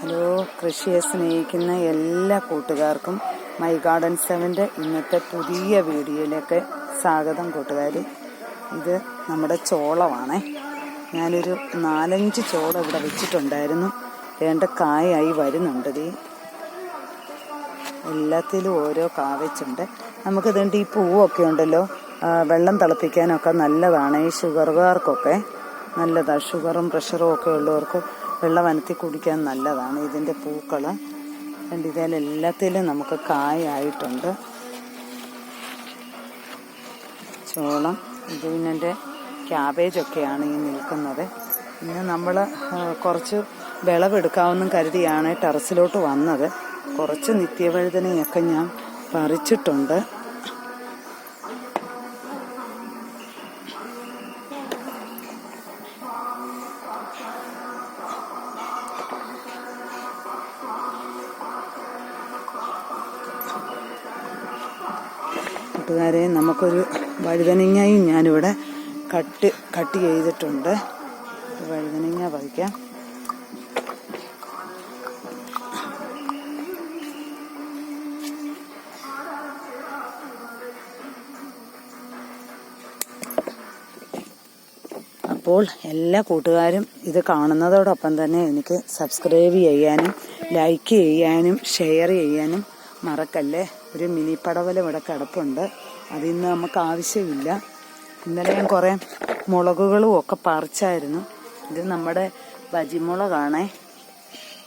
Hello കൃഷിയെ സ്നേഹിക്കുന്ന എല്ലാ കൂട്ടുകാർക്കും മൈ ഗാർഡൻ സെവന്റെ ഇന്നത്തെ പുതിയ വീഡിയോയിലേക്ക് സ്വാഗതം കൂട്ടുകാർ ഇത് നമ്മുടെ ചോളമാണ്. ഞാനൊരു നാലഞ്ച് ചോളം ഇവിടെ വെച്ചിട്ടുണ്ടായിരുന്നു. വേണ്ട കായായി വരുന്നുണ്ട് ഈ എല്ലാത്തിലും ഓരോ കാവച്ചുണ്ട് നമുക്ക് ഇതുകൊണ്ട് ഈ പൂവൊക്കെ ഉണ്ടല്ലോ വെള്ളം തിളപ്പിക്കാനൊക്കെ നല്ലതാണ്. ഈ ഷുഗറുകാർക്കൊക്കെ നല്ലതാണ് ഷുഗറും പ്രഷറും ഒക്കെ ഉള്ളവർക്ക് വെള്ളം അനത്തി കുടിക്കാൻ നല്ലതാണ്. ഇതിന്റെ പൂക്കൾ അതുകൊണ്ട് ഇതിലെല്ലാത്തിലും നമുക്ക് കായായിട്ടുണ്ട്. ചോളം ഇത് പിന്നെ എന്റെ ക്യാബേജൊക്കെയാണ് ഈ നിൽക്കുന്നത്. പിന്നെ നമ്മൾ കുറച്ച് വിളവെടുക്കാമെന്നും കരുതിയാണ് ടെറസിലോട്ട് വന്നത്. കുറച്ച് നിത്യവഴുതനയൊക്കെ ഞാൻ പറിച്ചിട്ടുണ്ട്. കൂട്ടുകാരെ നമുക്കൊരു വഴുതനങ്ങയും ഞാനിവിടെ കട്ട് കട്ട് ചെയ്തിട്ടുണ്ട്. വഴുതനങ്ങ പതിക്കാം അപ്പോൾ എല്ലാ കൂട്ടുകാരും ഇത് കാണുന്നതോടൊപ്പം തന്നെ എനിക്ക് സബ്സ്ക്രൈബ് ചെയ്യാനും ലൈക്ക് ചെയ്യാനും ഷെയർ ചെയ്യാനും മറക്കല്ലേ? ഒരു മിനി പടവലം ഇവിടെ കിടപ്പുണ്ട്. അതിന്ന് നമുക്ക് ആവശ്യമില്ല. ഇന്നലെ ഞാൻ കുറേ മുളകുകളും ഒക്കെ പറിച്ചായിരുന്നു. ഇത് നമ്മുടെ ബജിമുളകാണേ.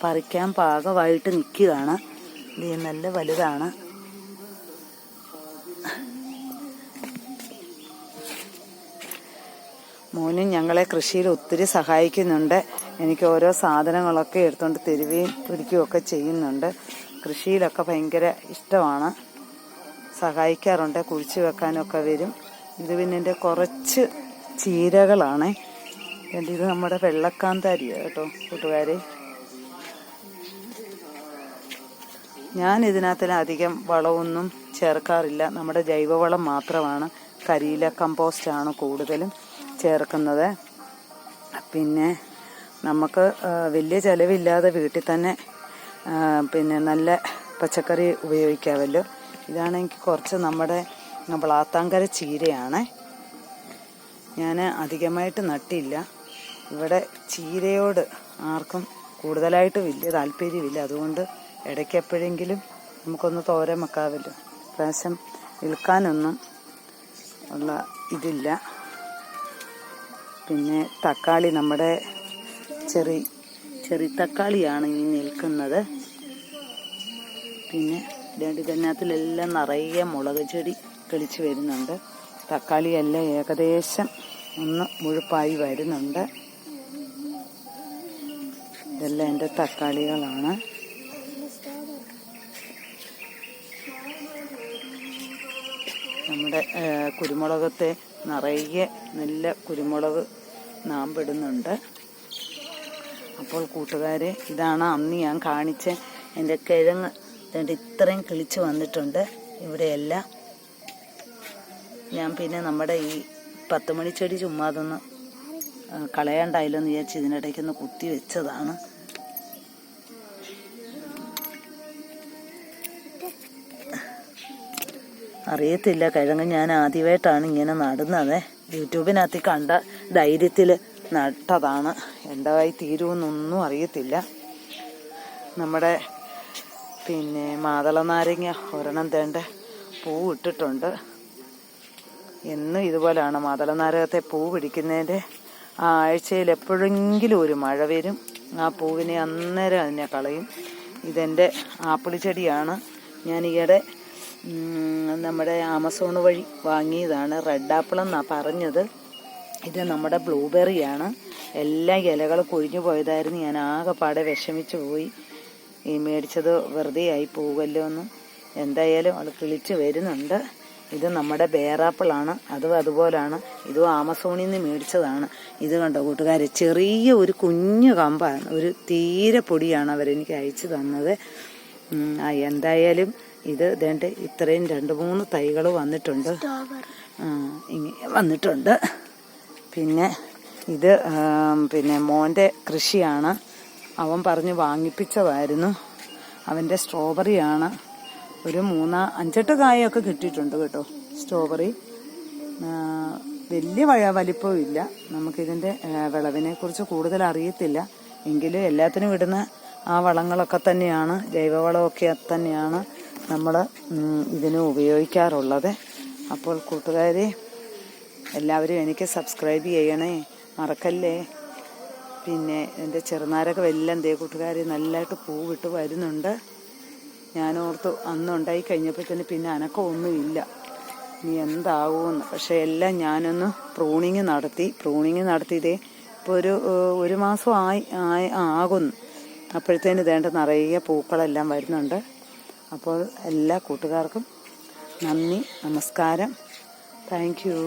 പറിക്കാൻ പാകമായിട്ട് നിൽക്കുകയാണ്. ഇത് നല്ല വലുതാണ്. മോനും ഞങ്ങളെ കൃഷിയിൽ ഒത്തിരി സഹായിക്കുന്നുണ്ട്. എനിക്ക് ഓരോ സാധനങ്ങളൊക്കെ എടുത്തുകൊണ്ട് തരുകയും പിടിക്കുകയൊക്കെ ചെയ്യുന്നുണ്ട്. കൃഷിയിലൊക്കെ ഭയങ്കര ഇഷ്ടമാണ്. സഹായിക്കാറുണ്ട് കുഴിച്ചു വെക്കാനൊക്കെ വരും. ഇത് പിന്നെ എന്റെ കുറച്ച് ചീരകളാണ്. ഇത് നമ്മുടെ വെള്ളക്കാന്താരിയാണ് കേട്ടോ കൂട്ടുകാരെ. ഞാൻ ഇതിനകത്തിൽ അധികം വളമൊന്നും ചേർക്കാറില്ല. നമ്മുടെ ജൈവവളം മാത്രമാണ്. കരിയില കമ്പോസ്റ്റാണ് കൂടുതലും ചേർക്കുന്നത്. പിന്നെ നമുക്ക് വലിയ ചിലവില്ലാതെ വീട്ടിൽ തന്നെ പിന്നെ നല്ല പച്ചക്കറി ഉപയോഗിക്കാമല്ലോ. ഇതാണെങ്കിൽ കുറച്ച് നമ്മുടെ വളാത്താങ്കര ചീരയാണ്. ഞാൻ അധികമായിട്ട് നട്ടില്ല. ഇവിടെ ചീരയോട് ആർക്കും കൂടുതലായിട്ട് വലിയ താല്പര്യമില്ല. അതുകൊണ്ട് ഇടയ്ക്ക് എപ്പോഴെങ്കിലും നമുക്കൊന്ന് തോരൻ വെക്കാമല്ലോ. പ്രാവശ്യം വിൽക്കാനൊന്നും ഉള്ള ഇതില്ല. പിന്നെ തക്കാളി നമ്മുടെ ചെറി ചെറി തക്കാളിയാണ് ഈ നിൽക്കുന്നത്. പിന്നെ ഇതിനകത്തിലെല്ലാം നിറയെ മുളക് ചെടി കളിച്ച് വരുന്നുണ്ട്. തക്കാളിയെല്ലാം ഏകദേശം ഒന്ന് മുഴുപ്പായി വരുന്നുണ്ട്. ഇതെല്ലാം എന്റെ തക്കാളികളാണ്. നമ്മുടെ കുരുമുളകത്തെ നിറയെ നല്ല കുരുമുളക് നാമ്പിടുന്നുണ്ട്. അപ്പോൾ കൂട്ടുകാരെ ഇതാണ് അന്ന് ഞാൻ കാണിച്ച എന്റെ കിഴങ്ങ്. രണ്ട് ഇത്രയും കിളിച്ച് വന്നിട്ടുണ്ട്. ഇവിടെയെല്ലാം. ഞാൻ പിന്നെ നമ്മുടെ ഈ പത്ത് ചെടി ചുമ്മാ അതൊന്ന് കളയാണ്ടായില്ലെന്ന് വിചാരിച്ച് ഇതിനിടയ്ക്കൊന്ന് കുത്തി വെച്ചതാണ്. അറിയത്തില്ല കിഴങ്ങ് ഞാൻ ആദ്യമായിട്ടാണ് ഇങ്ങനെ നടുന്നത്. യൂട്യൂബിനകത്ത് കണ്ട ധൈര്യത്തിൽ നട്ടതാണ്. എന്തായി തീരുമെന്നൊന്നും അറിയത്തില്ല. നമ്മുടെ പിന്നെ മാതള നാരങ്ങ ഒരെണ്ണം തേണ്ട പൂ ഇട്ടിട്ടുണ്ട് എന്നും ഇതുപോലെയാണ് മാതള നാരകത്തെ പൂ പിടിക്കുന്നതിന്റെ ആ ആഴ്ചയിൽ എപ്പോഴെങ്കിലും ഒരു മഴ വരും. ആ പൂവിനെ അന്നേരം അതിനെ കളയും. ഇതെന്റെ ആപ്പിൾ ചെടിയാണ് ഞാൻ ഈയിടെ നമ്മുടെ ആമസോൺ വഴി വാങ്ങിയതാണ്. റെഡ് ആപ്പിൾ എന്നാണ് പറഞ്ഞത്. ഇത് നമ്മുടെ ബ്ലൂബെറിയാണ് എല്ലാ ഇലകൾ കൊഴിഞ്ഞു പോയതായിരുന്നു. ഞാൻ ആകെപ്പാടെ വിഷമിച്ചു പോയി. ഈ മേടിച്ചത് വെറുതെ ആയി പോകുമല്ലോ എന്ന് എന്തായാലും അത് കിളിച്ച് വരുന്നുണ്ട്. ഇത് നമ്മുടെ ബേറാപ്പിളാണ്. അതും അതുപോലാണ്. ഇതും ആമസോണിൽ നിന്ന് മേടിച്ചതാണ്. ഇത് കണ്ടോ കൂട്ടുകാരെ? ചെറിയ ഒരു കുഞ്ഞു കമ്പാണ്. ഒരു തീരെ പൊടിയാണ് അവരെനിക്ക് അയച്ചു തന്നത്. ആ എന്തായാലും ഇത് ഇതേണ്ട ഇത്രയും രണ്ട് മൂന്ന് തൈകൾ വന്നിട്ടുണ്ട്. ഇങ്ങനെ വന്നിട്ടുണ്ട്. പിന്നെ ഇത് പിന്നെ മോന്റെ കൃഷിയാണ്. അവൻ പറഞ്ഞ് വാങ്ങിപ്പിച്ചതായിരുന്നു. അവന്റെ സ്ട്രോബെറിയാണ്. ഒരു മൂന്നാ അഞ്ചെട്ട് കായൊക്കെ കിട്ടിയിട്ടുണ്ട് കേട്ടോ സ്ട്രോബെറി. വലിയ വഴ വലിപ്പവും ഇല്ല. നമുക്കിതിന്റെ വിളവിനെ കുറിച്ച് കൂടുതൽ അറിയത്തില്ല. എങ്കിലും എല്ലാത്തിനും ഇടുന്ന ആ വളങ്ങളൊക്കെ തന്നെയാണ് ജൈവവളമൊക്കെ തന്നെയാണ് നമ്മൾ ഇതിന് ഉപയോഗിക്കാറുള്ളത്. അപ്പോൾ കൂട്ടുകാരെ എല്ലാവരും എനിക്ക് സബ്സ്ക്രൈബ് ചെയ്യണേ. മറക്കല്ലേ? പിന്നെ എന്റെ ചെറുനാരൊക്കെ എല്ലാം ദേ കൂട്ടുകാർ നല്ലതായിട്ട് പൂവിട്ട് വരുന്നുണ്ട്. ഞാൻ ഓർത്തു അന്ന് ഉണ്ടായി കഴിഞ്ഞപ്പോഴത്തേന് പിന്നെ അനക്കമൊന്നുമില്ല. ഇനി എന്താകുമെന്ന് പക്ഷേ എല്ലാം ഞാനൊന്ന് പ്രൂണിങ് നടത്തി പ്രൂണിങ് നടത്തിയതേ ഇപ്പോൾ ഒരു ഒരു മാസം ആയി ആയി ആകുന്നു. അപ്പോഴത്തേന് വേണ്ട നിറയെ പൂക്കളെല്ലാം വരുന്നുണ്ട്. അപ്പോൾ എല്ലാ കൂട്ടുകാർക്കും നന്ദി നമസ്കാരം. Thank you.